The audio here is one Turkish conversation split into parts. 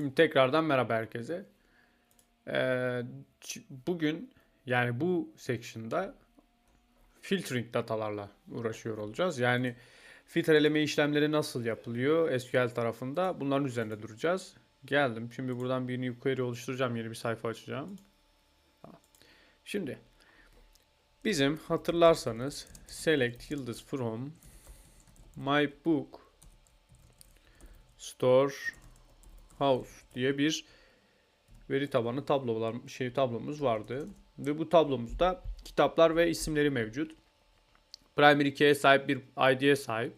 Şimdi tekrardan merhaba herkese. Ee, bugün yani bu section'da filtering datalarla uğraşıyor olacağız. Yani filtreleme işlemleri nasıl yapılıyor SQL tarafında bunların üzerinde duracağız. Geldim. Şimdi buradan bir new query oluşturacağım. Yeni bir sayfa açacağım. Şimdi bizim hatırlarsanız select yıldız from my book store house diye bir veri tabanı tablolar şey tablomuz vardı ve bu tablomuzda kitaplar ve isimleri mevcut. Primary key'e sahip bir ID'ye sahip.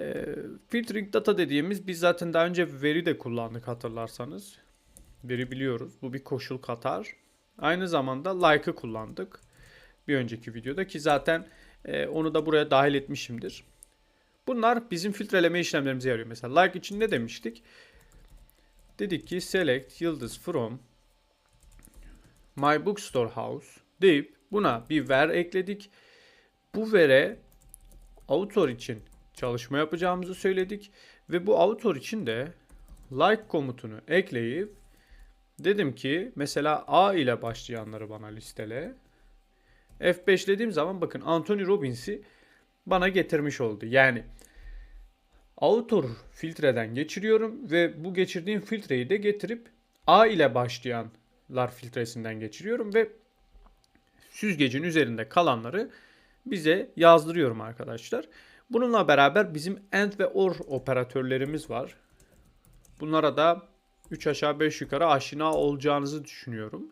Ee, filtering data dediğimiz biz zaten daha önce veri de kullandık hatırlarsanız. Veri biliyoruz. Bu bir koşul katar. Aynı zamanda like'ı kullandık. Bir önceki videoda ki zaten e, onu da buraya dahil etmişimdir. Bunlar bizim filtreleme işlemlerimize yarıyor. Mesela like için ne demiştik? Dedik ki select yıldız from my bookstore house deyip buna bir ver ekledik. Bu vere author için çalışma yapacağımızı söyledik ve bu author için de like komutunu ekleyip dedim ki mesela A ile başlayanları bana listele. F5 dediğim zaman bakın Anthony Robbins'i bana getirmiş oldu. Yani author filtreden geçiriyorum ve bu geçirdiğim filtreyi de getirip A ile başlayanlar filtresinden geçiriyorum ve süzgecin üzerinde kalanları bize yazdırıyorum arkadaşlar. Bununla beraber bizim AND ve OR operatörlerimiz var. Bunlara da 3 aşağı 5 yukarı aşina olacağınızı düşünüyorum.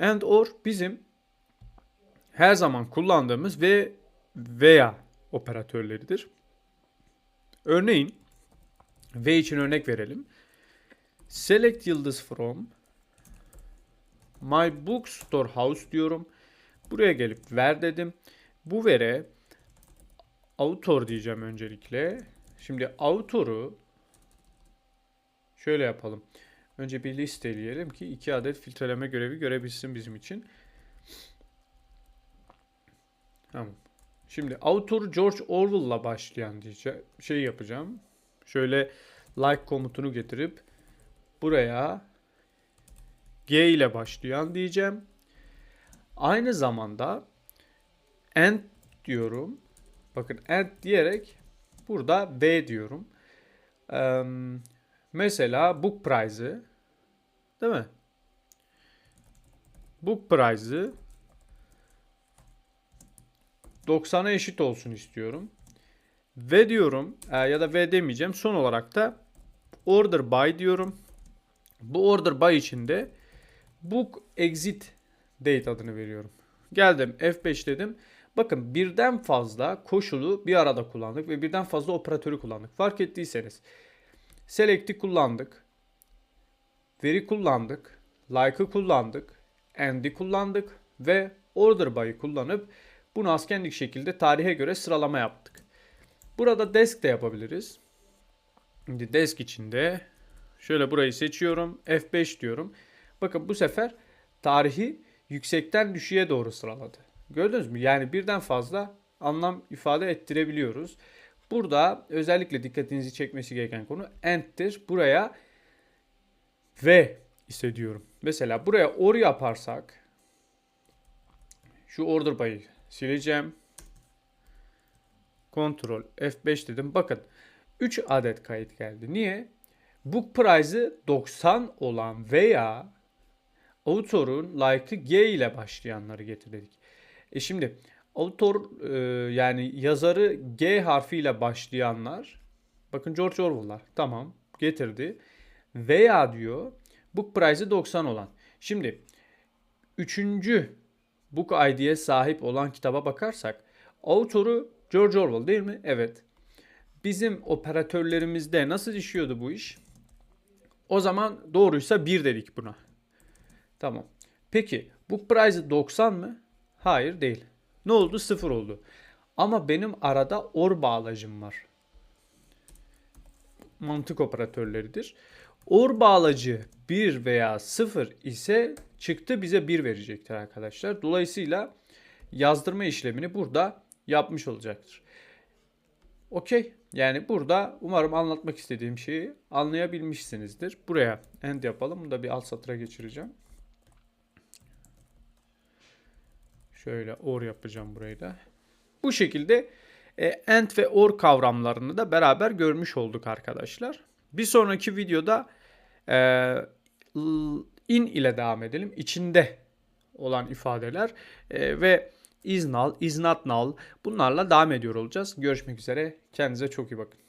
AND OR bizim her zaman kullandığımız ve veya operatörleridir. Örneğin V için örnek verelim. Select yıldız from my bookstore house diyorum. Buraya gelip ver dedim. Bu vere author diyeceğim öncelikle. Şimdi author'u şöyle yapalım. Önce bir listeleyelim ki iki adet filtreleme görevi görebilsin bizim için. Tamam. Şimdi author George Orwell'la başlayan diyeceğim, şey yapacağım. Şöyle like komutunu getirip buraya G ile başlayan diyeceğim. Aynı zamanda end diyorum. Bakın end diyerek burada V diyorum. Ee, mesela book price'ı değil mi? Book price'ı 90'a eşit olsun istiyorum. Ve diyorum e, ya da ve demeyeceğim. Son olarak da order by diyorum. Bu order by içinde book exit date adını veriyorum. Geldim F5 dedim. Bakın birden fazla koşulu bir arada kullandık ve birden fazla operatörü kullandık. Fark ettiyseniz select'i kullandık. Veri kullandık. Like'ı kullandık. End'i kullandık ve order by'ı kullanıp bunu askenlik şekilde tarihe göre sıralama yaptık. Burada desk de yapabiliriz. Şimdi desk içinde şöyle burayı seçiyorum. F5 diyorum. Bakın bu sefer tarihi yüksekten düşüğe doğru sıraladı. Gördünüz mü? Yani birden fazla anlam ifade ettirebiliyoruz. Burada özellikle dikkatinizi çekmesi gereken konu end'tir. Buraya ve hissediyorum. Mesela buraya or yaparsak şu order by'ı sileceğim. Ctrl F5 dedim. Bakın 3 adet kayıt geldi. Niye? Book price'ı 90 olan veya author'un like'ı G ile başlayanları getirdik. E şimdi author e, yani yazarı G harfiyle başlayanlar bakın George Orwell'lar tamam getirdi. Veya diyor book price'ı 90 olan. Şimdi üçüncü Book ID'ye sahip olan kitaba bakarsak autoru George Orwell değil mi? Evet. Bizim operatörlerimizde nasıl işiyordu bu iş? O zaman doğruysa 1 dedik buna. Tamam. Peki book price 90 mı? Hayır değil. Ne oldu? 0 oldu. Ama benim arada or bağlacım var. Mantık operatörleridir. Or bağlacı 1 veya 0 ise çıktı bize 1 verecektir arkadaşlar. Dolayısıyla yazdırma işlemini burada yapmış olacaktır. Okey. Yani burada umarım anlatmak istediğim şeyi anlayabilmişsinizdir. Buraya end yapalım. Bunu da bir alt satıra geçireceğim. Şöyle or yapacağım burayı da. Bu şekilde e, and ve or kavramlarını da beraber görmüş olduk arkadaşlar. Bir sonraki videoda in ile devam edelim. İçinde olan ifadeler e, ve is null, is not null bunlarla devam ediyor olacağız. Görüşmek üzere. Kendinize çok iyi bakın.